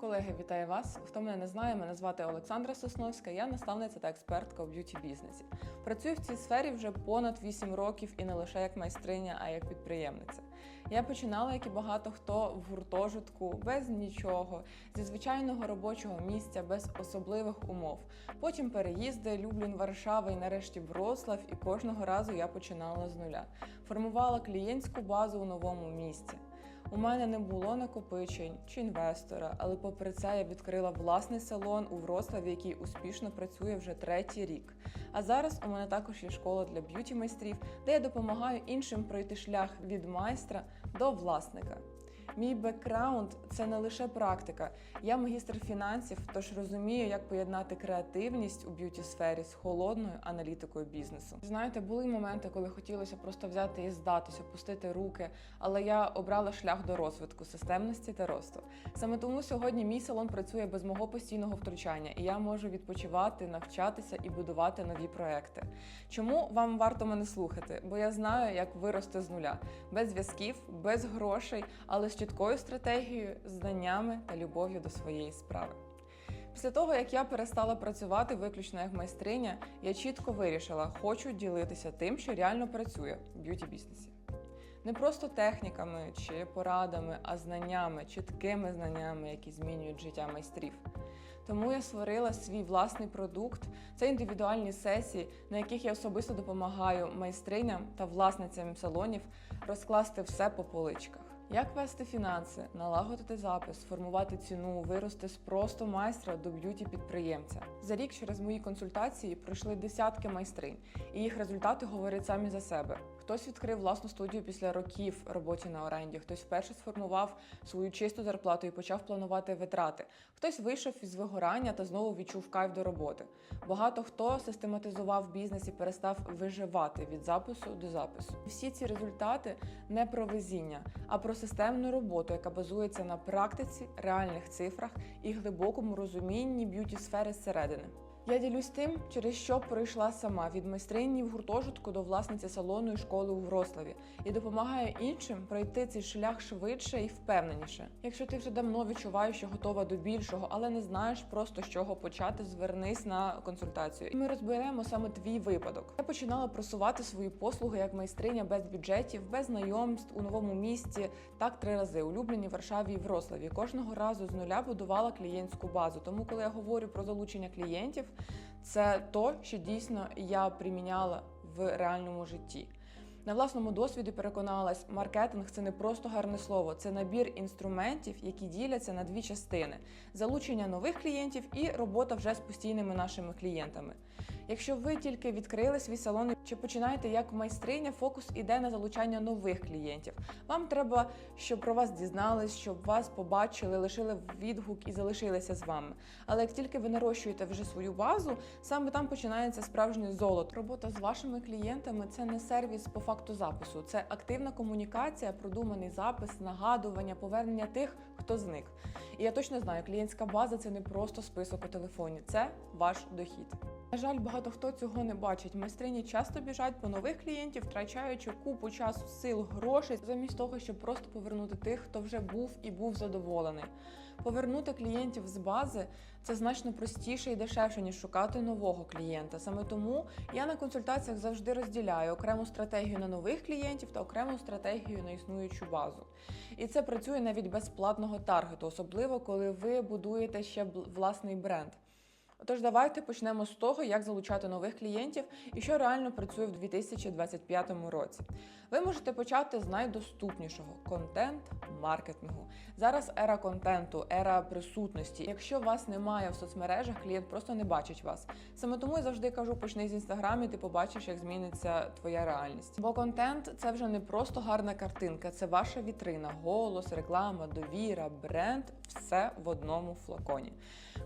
Колеги, вітаю вас! Хто мене не знає, мене звати Олександра Сосновська, я наставниця та експертка у б'юті бізнесі. Працюю в цій сфері вже понад 8 років і не лише як майстриня, а як підприємниця. Я починала, як і багато хто, в гуртожитку, без нічого, зі звичайного робочого місця, без особливих умов. Потім переїзди, Люблін, Варшава і нарешті Вроцлав, і кожного разу я починала з нуля. Формувала клієнтську базу у новому місці. У мене не було накопичень чи інвестора, але попри це я відкрила власний салон у Вроцлаві, який успішно працює вже третій рік. А зараз у мене також є школа для б'юті майстрів, де я допомагаю іншим пройти шлях від майстра до власника. Мій бекграунд це не лише практика. Я магістр фінансів, тож розумію, як поєднати креативність у б'юті сфері з холодною аналітикою бізнесу. Знаєте, були моменти, коли хотілося просто взяти і здатися, пустити руки, але я обрала шлях до розвитку, системності та росту. Саме тому сьогодні мій салон працює без мого постійного втручання, і я можу відпочивати, навчатися і будувати нові проекти. Чому вам варто мене слухати? Бо я знаю, як вирости з нуля, без зв'язків, без грошей, але з чіткою стратегією, знаннями та любов'ю до своєї справи. Після того, як я перестала працювати виключно як майстриня, я чітко вирішила, хочу ділитися тим, що реально працює в б'юті бізнесі. Не просто техніками чи порадами, а знаннями, чіткими знаннями, які змінюють життя майстрів. Тому я створила свій власний продукт. Це індивідуальні сесії, на яких я особисто допомагаю майстриням та власницям салонів розкласти все по поличках. Як вести фінанси, налагодити запис, формувати ціну, вирости з просто майстра до б'юті підприємця. За рік через мої консультації пройшли десятки майстринь, і їх результати говорять самі за себе. Хтось відкрив власну студію після років роботи на оренді, хтось вперше сформував свою чисту зарплату і почав планувати витрати. Хтось вийшов із вигорання та знову відчув кайф до роботи. Багато хто систематизував бізнес і перестав виживати від запису до запису. Всі ці результати не про везіння, а про системну роботу, яка базується на практиці, реальних цифрах і глибокому розумінні б'юті сфери зсередини. Я ділюсь тим, через що пройшла сама від майстрині в гуртожитку до власниці салону і школи у Врославі і допомагаю іншим пройти цей шлях швидше і впевненіше. Якщо ти вже давно відчуваєш, що готова до більшого, але не знаєш просто з чого почати, звернись на консультацію. І ми розберемо саме твій випадок. Я починала просувати свої послуги як майстриня без бюджетів, без знайомств у новому місті. Так три рази у Любліні, Варшаві і Врославі. Кожного разу з нуля будувала клієнтську базу. Тому, коли я говорю про залучення клієнтів, це то, що дійсно я приміняла в реальному житті. На власному досвіді переконалась, маркетинг це не просто гарне слово, це набір інструментів, які діляться на дві частини: залучення нових клієнтів і робота вже з постійними нашими клієнтами. Якщо ви тільки відкрили свій салон чи починаєте як майстриня, фокус іде на залучання нових клієнтів. Вам треба, щоб про вас дізнались, щоб вас побачили, лишили відгук і залишилися з вами. Але як тільки ви нарощуєте вже свою базу, саме там починається справжнє золото. Робота з вашими клієнтами це не сервіс по факту запису, це активна комунікація, продуманий запис, нагадування, повернення тих, хто зник. І я точно знаю, клієнтська база це не просто список у телефоні, це ваш дохід. На жаль, багато хто цього не бачить. Майстрині часто біжать по нових клієнтів, втрачаючи купу часу, сил, грошей, замість того, щоб просто повернути тих, хто вже був і був задоволений. Повернути клієнтів з бази це значно простіше і дешевше, ніж шукати нового клієнта. Саме тому я на консультаціях завжди розділяю окрему стратегію на нових клієнтів та окрему стратегію на існуючу базу. І це працює навіть без платного таргету, особливо коли ви будуєте ще власний бренд. Отож, давайте почнемо з того, як залучати нових клієнтів і що реально працює в 2025 році. Ви можете почати з найдоступнішого контент-маркетингу. Зараз ера контенту, ера присутності. Якщо вас немає в соцмережах, клієнт просто не бачить вас. Саме тому я завжди кажу, почни з інстаграму, і ти побачиш, як зміниться твоя реальність. Бо контент це вже не просто гарна картинка, це ваша вітрина, голос, реклама, довіра, бренд все в одному флаконі.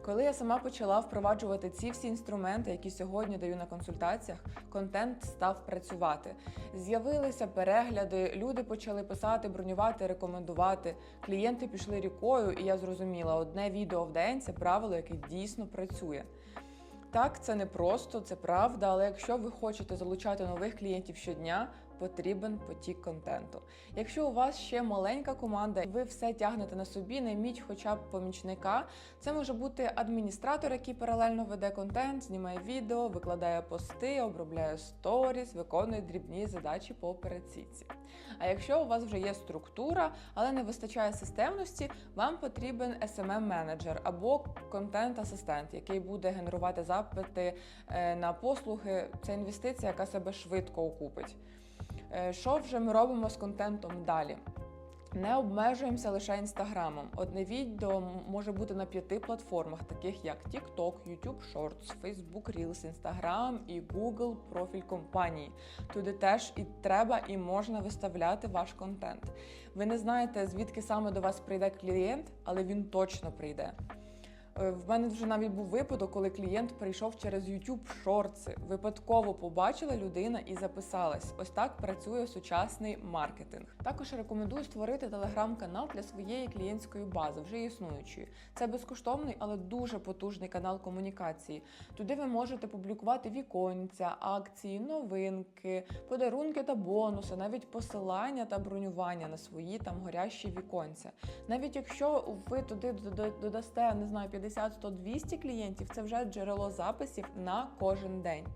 Коли я сама почала впроваджувати ці всі інструменти, які сьогодні даю на консультаціях, контент став працювати. З'явилися перегляди, люди почали писати, бронювати, рекомендувати. Клієнти пішли рікою, і я зрозуміла, одне відео в день це правило, яке дійсно працює. Так, це не просто, це правда, але якщо ви хочете залучати нових клієнтів щодня, потрібен потік контенту. Якщо у вас ще маленька команда, ви все тягнете на собі, найміть хоча б помічника. Це може бути адміністратор, який паралельно веде контент, знімає відео, викладає пости, обробляє сторіс, виконує дрібні задачі по операційці. А якщо у вас вже є структура, але не вистачає системності, вам потрібен smm менеджер або контент-асистент, який буде генерувати запити е, на послуги. Це інвестиція, яка себе швидко окупить. Е, Що вже ми робимо з контентом далі? Не обмежуємося лише інстаграмом. Одне відео може бути на п'яти платформах, таких як TikTok, YouTube Shorts, Facebook Reels, Instagram і Google профіль компанії. Туди теж і треба, і можна виставляти ваш контент. Ви не знаєте, звідки саме до вас прийде клієнт, але він точно прийде. Е, В мене вже навіть був випадок, коли клієнт прийшов через YouTube Шорти. Випадково побачила людина і записалась. Ось так працює сучасний маркетинг. Також рекомендую створити телеграм-канал для своєї клієнтської бази, вже існуючої. Це безкоштовний, але дуже потужний канал комунікації. Туди ви можете публікувати віконця, акції, новинки, подарунки та бонуси, навіть посилання та бронювання на свої там горящі віконця. Навіть якщо ви туди додасте, не знаю, 50, 100, 200 клієнтів, це вже джерело записів на кожен день.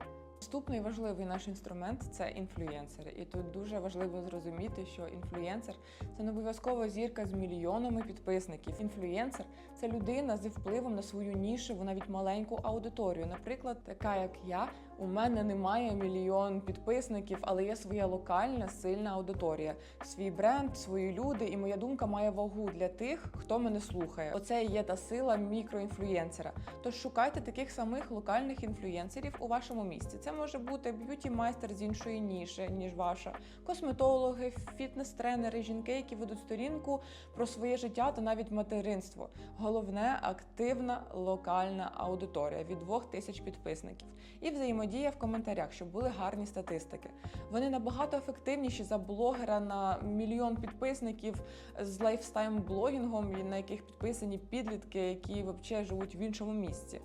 Наступний важливий наш інструмент це інфлюєнсери. І тут дуже важливо зрозуміти, що інфлюєнсер це не обов'язково зірка з мільйонами підписників. Інфлюєнсер це людина з впливом на свою нішу, навіть маленьку аудиторію. Наприклад, така як я, у мене немає мільйон підписників, але є своя локальна сильна аудиторія, свій бренд, свої люди, і моя думка має вагу для тих, хто мене слухає. Оце і є та сила мікроінфлюєнсера. Тож шукайте таких самих локальних інфлюєнсерів у вашому місті. Це може бути б'юті-майстер з іншої ніші, ніж ваша, косметологи, фітнес-тренери, жінки, які ведуть сторінку про своє життя та навіть материнство. Головне активна локальна аудиторія від 2000 підписників і взаємодія в коментарях, щоб були гарні статистики. Вони набагато ефективніші за блогера на мільйон підписників з лайфстайм блогінгом, на яких підписані підлітки, які взагалі живуть в іншому місці.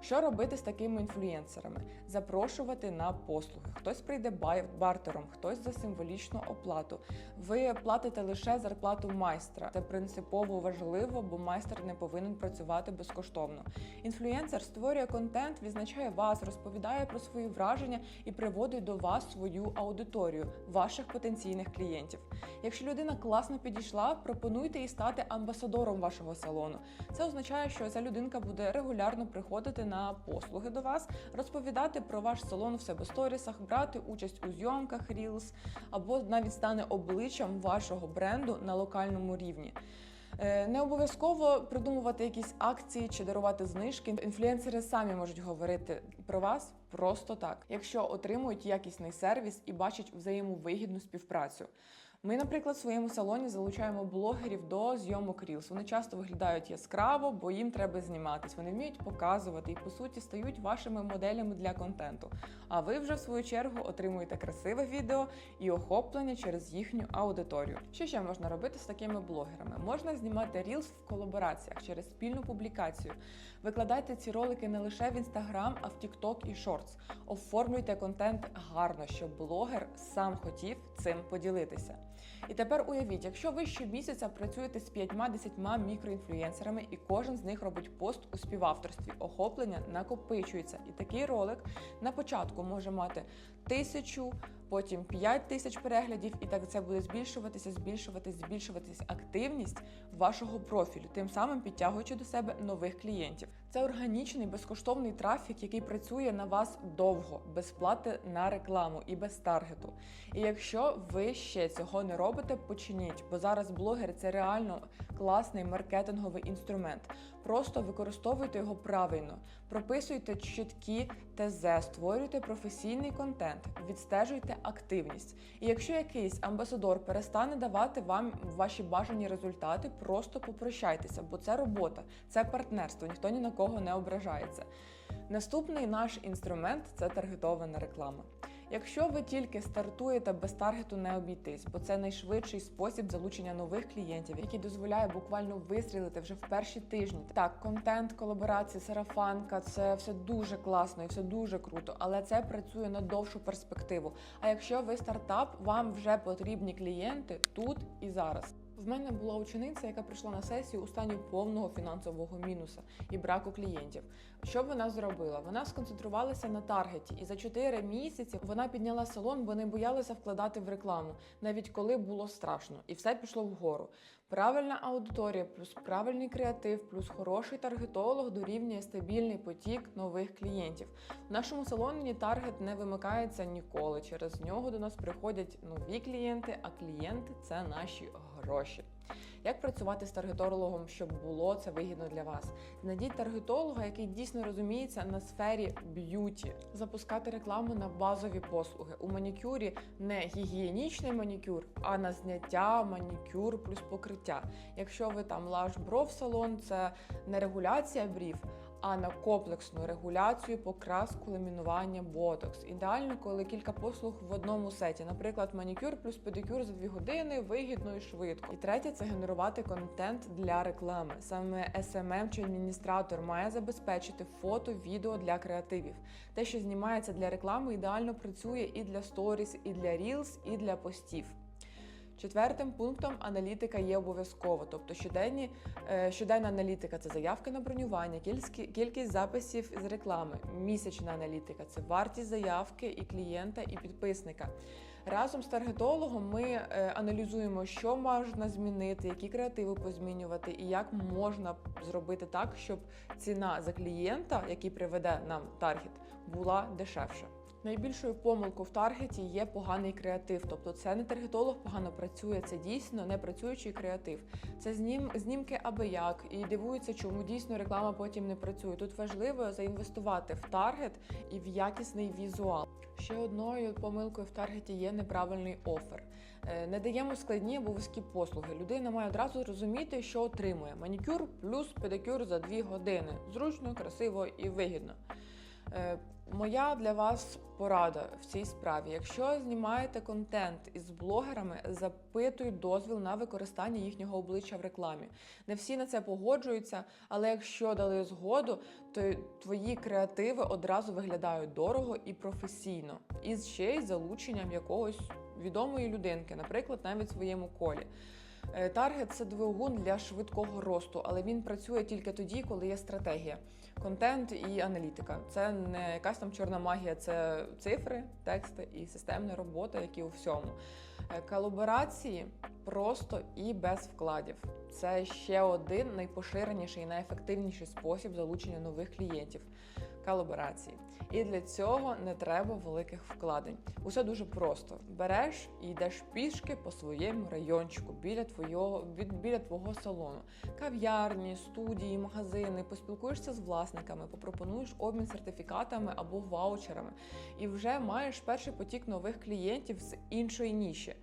Що робити з такими інфлюєнсерами? Запрошувати на послуги. Хтось прийде бартером, хтось за символічну оплату. Ви платите лише зарплату майстра. Це принципово важливо, бо майстер не повинен працювати безкоштовно. Інфлюєнсер створює контент, відзначає вас, розповідає про свої враження і приводить до вас свою аудиторію, ваших потенційних клієнтів. Якщо людина класно підійшла, пропонуйте їй стати амбасадором вашого салону. Це означає, що ця людинка буде регулярно приходити на послуги до вас, розповідати про ваш салон в себе сторісах, брати участь у зйомках Reels, або навіть стане обличчям вашого бренду на локальному рівні. Е, Не обов'язково придумувати якісь акції чи дарувати знижки. Інфлюенсери самі можуть говорити про вас просто так, якщо отримують якісний сервіс і бачать взаємовигідну співпрацю. Ми, наприклад, в своєму салоні залучаємо блогерів до зйомок Reels. Вони часто виглядають яскраво, бо їм треба зніматись. Вони вміють показувати і по суті стають вашими моделями для контенту. А ви вже в свою чергу отримуєте красиве відео і охоплення через їхню аудиторію. Що ще можна робити з такими блогерами? Можна знімати Reels в колабораціях через спільну публікацію. Викладайте ці ролики не лише в Instagram, а в TikTok і Shorts. Оформлюйте контент гарно, щоб блогер сам хотів цим поділитися. І тепер уявіть, якщо ви щомісяця працюєте з 5-10 мікроінфлюєнсерами, і кожен з них робить пост у співавторстві, охоплення накопичується. І такий ролик на початку може мати тисячу, потім 5 тисяч переглядів, і так це буде збільшуватися, збільшуватись, збільшуватись активність вашого профілю, тим самим підтягуючи до себе нових клієнтів. Це органічний безкоштовний трафік, який працює на вас довго, без плати на рекламу і без таргету. І якщо ви ще цього не робите, починіть, бо зараз блогер це реально класний маркетинговий інструмент. Просто використовуйте його правильно, прописуйте чіткі ТЗ, створюйте професійний контент, відстежуйте активність. І якщо якийсь амбасадор перестане давати вам ваші бажані результати, просто попрощайтеся, бо це робота, це партнерство, ніхто ні на кого не ображається. Наступний наш інструмент це таргетована реклама. Якщо ви тільки стартуєте без таргету, не обійтись, бо це найшвидший спосіб залучення нових клієнтів, який дозволяє буквально вистрілити вже в перші тижні. Так, контент, колаборації, сарафанка це все дуже класно і все дуже круто, але це працює на довшу перспективу. А якщо ви стартап, вам вже потрібні клієнти тут і зараз. В мене була учениця, яка прийшла на сесію у стані повного фінансового мінуса і браку клієнтів. Що б вона зробила? Вона сконцентрувалася на таргеті, і за 4 місяці вона підняла салон, бо не боялася вкладати в рекламу, навіть коли було страшно, і все пішло вгору. Правильна аудиторія, плюс правильний креатив, плюс хороший таргетолог дорівнює стабільний потік нових клієнтів. В нашому салоні таргет не вимикається ніколи. Через нього до нас приходять нові клієнти, а клієнти це наші гроші. Як працювати з таргетологом, щоб було це вигідно для вас? Знайдіть таргетолога, який дійсно розуміється на сфері б'юті, запускати рекламу на базові послуги. У манікюрі не гігієнічний манікюр, а на зняття, манікюр плюс покриття. Якщо ви там лаш бров салон, це не регуляція брів. А на комплексну регуляцію, покраску, ламінування, ботокс. Ідеально, коли кілька послуг в одному сеті, наприклад, манікюр плюс педикюр за дві години, вигідно і швидко. І третє це генерувати контент для реклами. Саме SMM чи адміністратор має забезпечити фото, відео для креативів. Те, що знімається для реклами, ідеально працює і для сторіс, і для Reels, і для постів. Четвертим пунктом аналітика є обов'язково, тобто щоденні, е, щоденна аналітика це заявки на бронювання, кількість, записів з реклами, місячна аналітика це вартість заявки і клієнта, і підписника. Разом з таргетологом ми е, аналізуємо, що можна змінити, які креативи позмінювати, і як можна зробити так, щоб ціна за клієнта, який приведе нам таргет, була дешевша. Найбільшою помилкою в таргеті є поганий креатив. Тобто це не таргетолог погано працює, це дійсно не працюючий креатив. Це знім, знімки аби як і дивуються, чому дійсно реклама потім не працює. Тут важливо заінвестувати в таргет і в якісний візуал. Ще одною помилкою в таргеті є неправильний офер. Е, Не даємо складні або вузькі послуги. Людина має одразу розуміти, що отримує. Манікюр плюс педикюр за 2 години. Зручно, красиво і вигідно. Моя для вас порада в цій справі. Якщо знімаєте контент із блогерами, запитують дозвіл на використання їхнього обличчя в рекламі. Не всі на це погоджуються, але якщо дали згоду, то твої креативи одразу виглядають дорого і професійно, і ще й залученням якогось відомої людинки, наприклад, навіть в своєму колі. Е, Таргет це двигун для швидкого росту, але він працює тільки тоді, коли є стратегія, контент і аналітика. Це не якась там чорна магія, це цифри, тексти і системна робота, як і у всьому. Е, Колаборації просто і без вкладів. Це ще один найпоширеніший і найефективніший спосіб залучення нових клієнтів колаборації. І для цього не треба великих вкладень. Усе дуже просто: береш і йдеш пішки по своєму райончику біля твого, біля твого салону, кав'ярні, студії, магазини, поспілкуєшся з власниками, попропонуєш обмін сертифікатами або ваучерами, і вже маєш перший потік нових клієнтів з іншої ніші.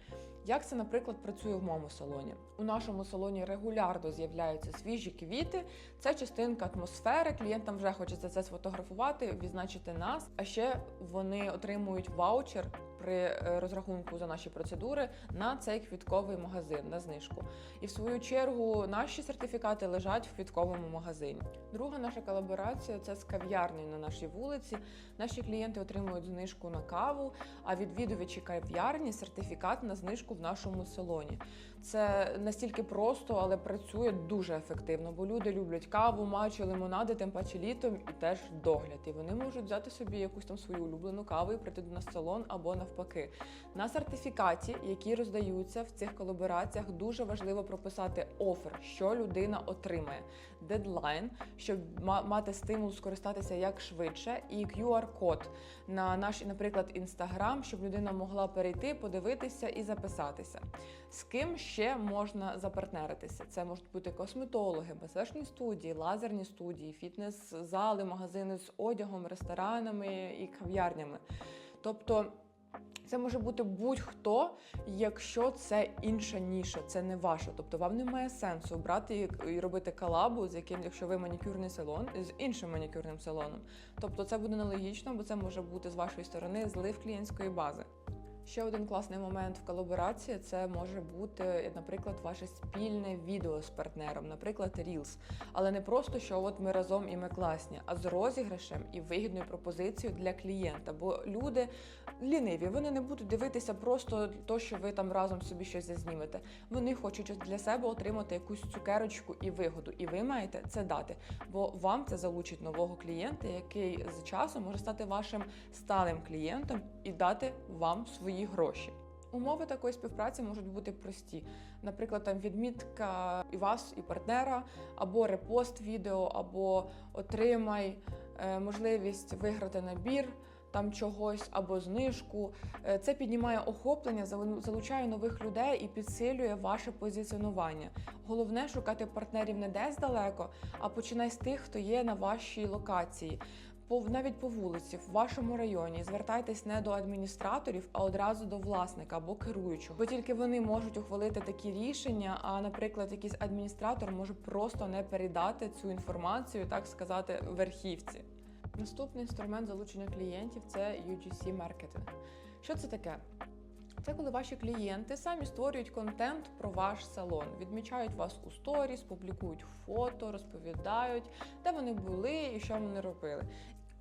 Як це, наприклад, працює в моєму салоні? У нашому салоні регулярно з'являються свіжі квіти. Це частинка атмосфери. Клієнтам вже хочеться це сфотографувати, відзначити нас. А ще вони отримують ваучер при е, розрахунку за наші процедури на цей квітковий магазин на знижку. І в свою чергу наші сертифікати лежать в квітковому магазині. Друга наша колаборація це з кав'ярнею на нашій вулиці. Наші клієнти отримують знижку на каву, а відвідувачі кав'ярні сертифікат на знижку в нашому салоні. Це настільки просто, але працює дуже ефективно, бо люди люблять каву, матчу, лимонади, тим паче літом і теж догляд. І вони можуть взяти собі якусь там свою улюблену каву і прийти до нас в салон або навпаки. На сертифікаті, які роздаються в цих колабораціях, дуже важливо прописати офер, що людина отримає, дедлайн, щоб мати стимул скористатися як швидше, і QR-код на наш, наприклад, інстаграм, щоб людина могла перейти, подивитися і записатися. З ким ще можна запартнеритися? Це можуть бути косметологи, масажні студії, лазерні студії, фітнес-зали, магазини з одягом, ресторанами і кав'ярнями. Тобто Це може бути будь-хто, якщо це інша ніша, це не ваша. Тобто вам немає сенсу брати і- робити колабу з яким, якщо ви манікюрний салон, з іншим манікюрним салоном. Тобто це буде нелогічно, бо це може бути з вашої сторони злив клієнтської бази. Ще один класний момент в колаборації це може бути, наприклад, ваше спільне відео з партнером, наприклад, Reels. Але не просто, що от ми разом і ми класні, а з розіграшем і вигідною пропозицією для клієнта. Бо люди ліниві, вони не будуть дивитися просто то, що ви там разом собі щось зазнімете. Вони хочуть для себе отримати якусь цукерочку і вигоду, і ви маєте це дати. Бо вам це залучить нового клієнта, який з часом може стати вашим сталим клієнтом і дати вам свої гроші. Умови такої співпраці можуть бути прості. Наприклад, там відмітка і вас, і партнера, або репост відео, або отримай е, можливість виграти набір там чогось або знижку. Е, Це піднімає охоплення, залучає нових людей і підсилює ваше позиціонування. Головне шукати партнерів не десь далеко, а починай з тих, хто є на вашій локації. Навіть по вулиці, в вашому районі звертайтесь не до адміністраторів, а одразу до власника або керуючого. Бо тільки вони можуть ухвалити такі рішення. А, наприклад, якийсь адміністратор може просто не передати цю інформацію, так сказати, верхівці. Наступний інструмент залучення клієнтів це UGC маркетинг. Що це таке? Це коли ваші клієнти самі створюють контент про ваш салон, відмічають вас у сторіс, публікують фото, розповідають, де вони були і що вони робили.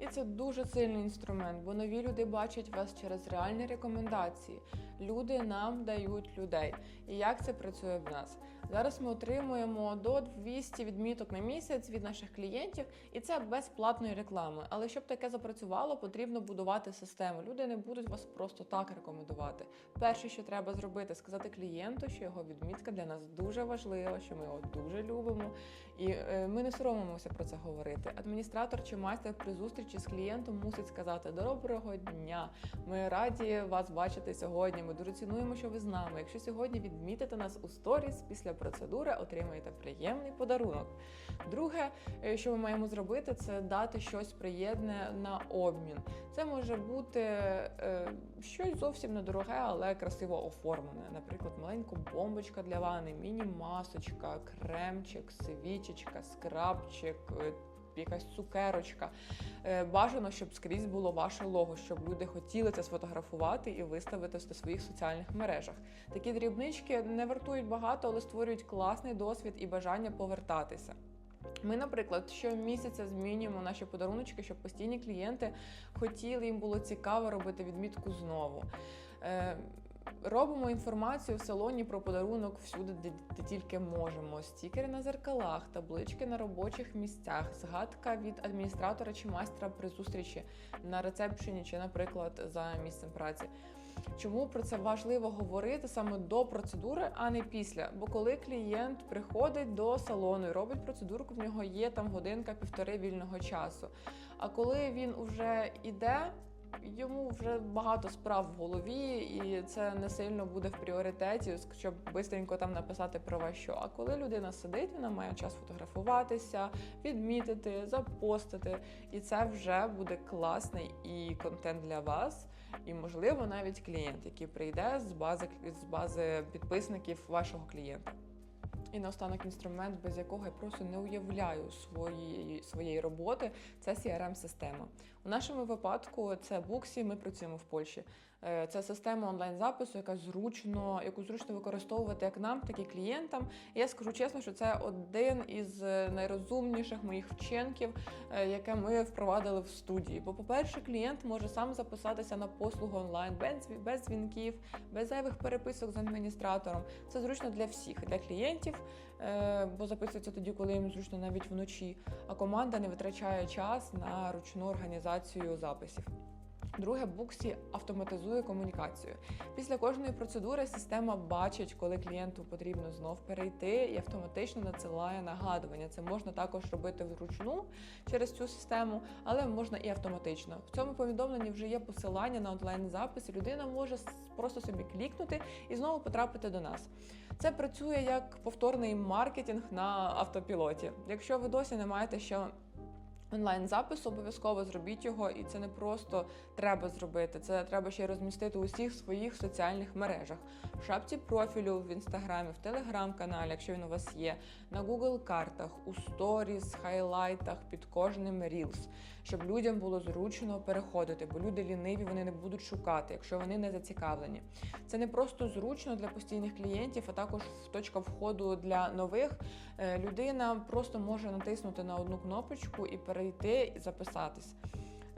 І це дуже сильний інструмент, бо нові люди бачать вас через реальні рекомендації. Люди нам дають людей. І як це працює в нас? Зараз ми отримуємо до 200 відміток на місяць від наших клієнтів, і це без платної реклами. Але щоб таке запрацювало, потрібно будувати систему. Люди не будуть вас просто так рекомендувати. Перше, що треба зробити, сказати клієнту, що його відмітка для нас дуже важлива, що ми його дуже любимо, і е, ми не соромимося про це говорити. Адміністратор чи майстер при зустрічі з клієнтом мусить сказати Доброго дня! Ми раді вас бачити сьогодні. Ми дуже цінуємо, що ви з нами. Якщо сьогодні відмітите нас у сторіс після процедури, отримаєте приємний подарунок. Друге, е, що ми маємо зробити, це дати щось приємне на обмін. Це може бути е, щось зовсім недороге, але красиво оформлене. Наприклад, маленька бомбочка для ванни, міні-масочка, кремчик, свічечка, скрабчик. Е, Якась цукерочка. Е, Бажано, щоб скрізь було ваше лого, щоб люди хотіли це сфотографувати і виставити в своїх соціальних мережах. Такі дрібнички не вартують багато, але створюють класний досвід і бажання повертатися. Ми, наприклад, щомісяця змінюємо наші подаруночки, щоб постійні клієнти хотіли, їм було цікаво робити відмітку знову. Робимо інформацію в салоні про подарунок всюди, де, де тільки можемо. Стікери на зеркалах, таблички на робочих місцях, згадка від адміністратора чи майстра при зустрічі на рецепшені чи, наприклад, за місцем праці. Чому про це важливо говорити саме до процедури, а не після? Бо коли клієнт приходить до салону і робить процедурку, в нього є там годинка-півтори вільного часу. А коли він вже іде, йому вже багато справ в голові, і це не сильно буде в пріоритеті, щоб швидко там написати про вас що. А коли людина сидить, вона має час фотографуватися, відмітити, запостити, і це вже буде класний і контент для вас. І, можливо, навіть клієнт, який прийде з бази з бази підписників вашого клієнта. І наостанок інструмент, без якого я просто не уявляю своєї, своєї роботи, це CRM-система. У нашому випадку це Буксі, ми працюємо в Польщі. Е, Це система онлайн-запису, яка зручно, яку зручно використовувати як нам, так і клієнтам. Я скажу чесно, що це один із е, найрозумніших моїх вчинків, е, яке ми впровадили в студії. Бо, по-перше, клієнт може сам записатися на послугу онлайн без, дзвінків, без зайвих переписок з адміністратором. Це зручно для всіх, для клієнтів, бо записується тоді, коли їм зручно навіть вночі. А команда не витрачає час на ручну організацію записів. Друге, Буксі автоматизує комунікацію. Після кожної процедури система бачить, коли клієнту потрібно знов перейти, і автоматично надсилає нагадування. Це можна також робити вручну через цю систему, але можна і автоматично. В цьому повідомленні вже є посилання на онлайн-запис. Людина може просто собі клікнути і знову потрапити до нас. Це працює як повторний маркетинг на автопілоті. Якщо ви досі не маєте ще онлайн запис, обов'язково зробіть його, і це не просто треба зробити, це треба ще й розмістити у всіх своїх соціальних мережах, в шапці профілю в інстаграмі, в телеграм-каналі, якщо він у вас є, на Google картах, у сторіс, хайлайтах, під кожним Reels, щоб людям було зручно переходити, бо люди ліниві, вони не будуть шукати, якщо вони не зацікавлені. Це не просто зручно для постійних клієнтів, а також точка входу для нових. Е, Людина просто може натиснути на одну кнопочку і перейти і записатись.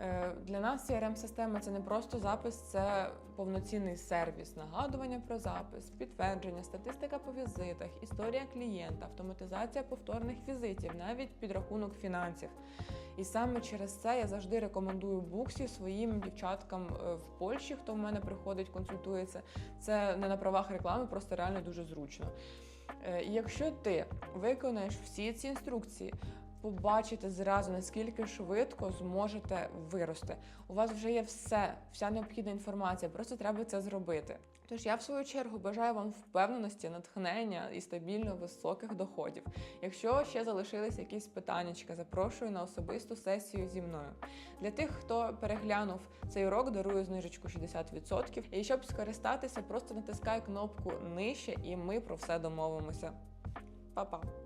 Е, Для нас CRM-система це не просто запис, це повноцінний сервіс, нагадування про запис, підтвердження, статистика по візитах, історія клієнта, автоматизація повторних візитів, навіть підрахунок фінансів. І саме через це я завжди рекомендую буксі своїм дівчаткам е, в Польщі, хто в мене приходить, консультується. Це не на правах реклами, просто реально дуже зручно. Е, І якщо ти виконаєш всі ці інструкції, побачите зразу, наскільки швидко зможете вирости. У вас вже є все, вся необхідна інформація, просто треба це зробити. Тож я в свою чергу бажаю вам впевненості, натхнення і стабільно високих доходів. Якщо ще залишились якісь питання, запрошую на особисту сесію зі мною. Для тих, хто переглянув цей урок, дарую знижечку 60%. І щоб скористатися, просто натискай кнопку нижче, і ми про все домовимося. Па-па!